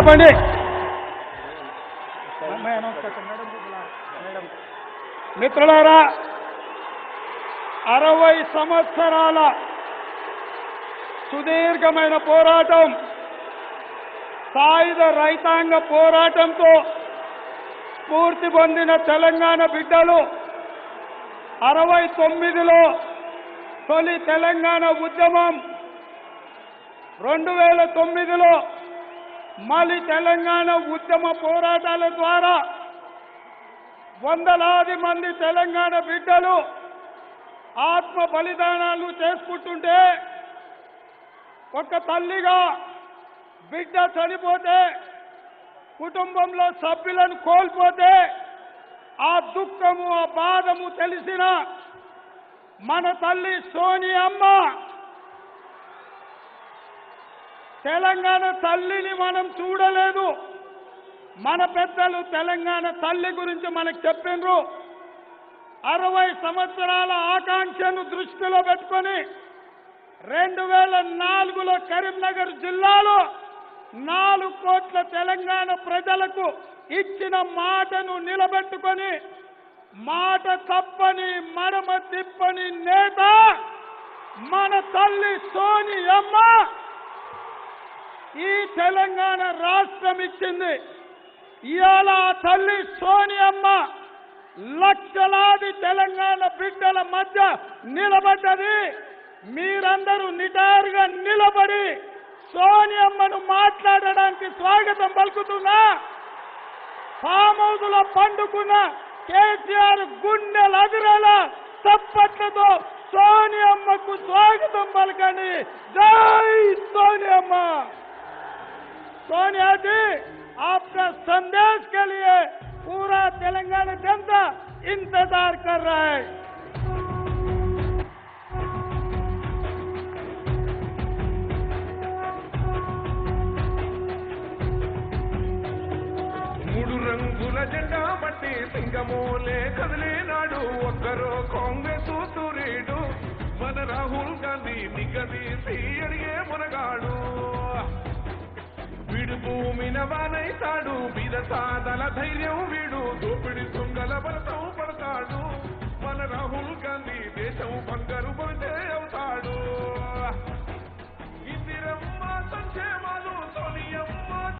Mic ఆపండి. మిత్రులారా అరవై సంవత్సరాల సుదీర్ఘమైన పోరాటం సాయుధ రైతాంగ పోరాటంతో స్ఫూర్తి పొందిన తెలంగాణ బిడ్డలు అరవై తొమ్మిదిలో తొలి తెలంగాణ ఉద్యమం రెండు వేల తొమ్మిదిలో మళ్ళీ తెలంగాణ ఉద్యమ పోరాటాల ద్వారా వందలాది మంది తెలంగాణ బిడ్డలు ఆత్మ బలిదానాలు చేసుకుంటుంటే ఒక తల్లిగా బిడ్డ చనిపోతే కుటుంబంలో సభ్యులను కోల్పోతే ఆ దుఃఖము ఆ బాధము తెలిసిన మన తల్లి సోని అమ్మ తెలంగాణ తల్లిని మనం చూడలేదు. మన పెద్దలు తెలంగాణ తల్లి గురించి మనకు చెప్పిండ్రు. అరవై సంవత్సరాల ఆకాంక్షను దృష్టిలో పెట్టుకొని రెండు వేల నాలుగులో కరీంనగర్ జిల్లాలో నాలుగు కోట్ల తెలంగాణ ప్రజలకు ఇచ్చిన మాటను నిలబెట్టుకొని మాట తప్పని మడమ తిప్పని నేత మన తల్లి సోని అమ్మ ఈ తెలంగాణ రాష్ట్రం ఇచ్చింది. ఇవాళ ఆ తల్లి సోని అమ్మ లక్షలాది తెలంగాణ బిడ్డల మధ్య నిలబడ్డది. మీరందరూ నిటారుగా నిలబడి సోనియమ్మను మాట్లాడడానికి స్వాగతం పలుకుతున్నా ఫామ్ హౌస్లో పండుకున్న కేసీఆర్ గుండెలు అదిరేల చప్పట్లతో సోనియమ్మకు స్వాగతం పలకండి. జై సోనియమ్మ! सोनिया जी आपका संदेश के लिए पूरा तेलंगाना जनता इंतजार कर रहा है మూడు రంగుల జెండా బట్టి సింగమోలే కదిలేనాడు ఒక్కరో కాంగ్రెస్ సూర్యుడు మన రాహుల్ గాంధీ నిగదీసి అడిగే వానైతాడు బీద ధైర్యం వీడు.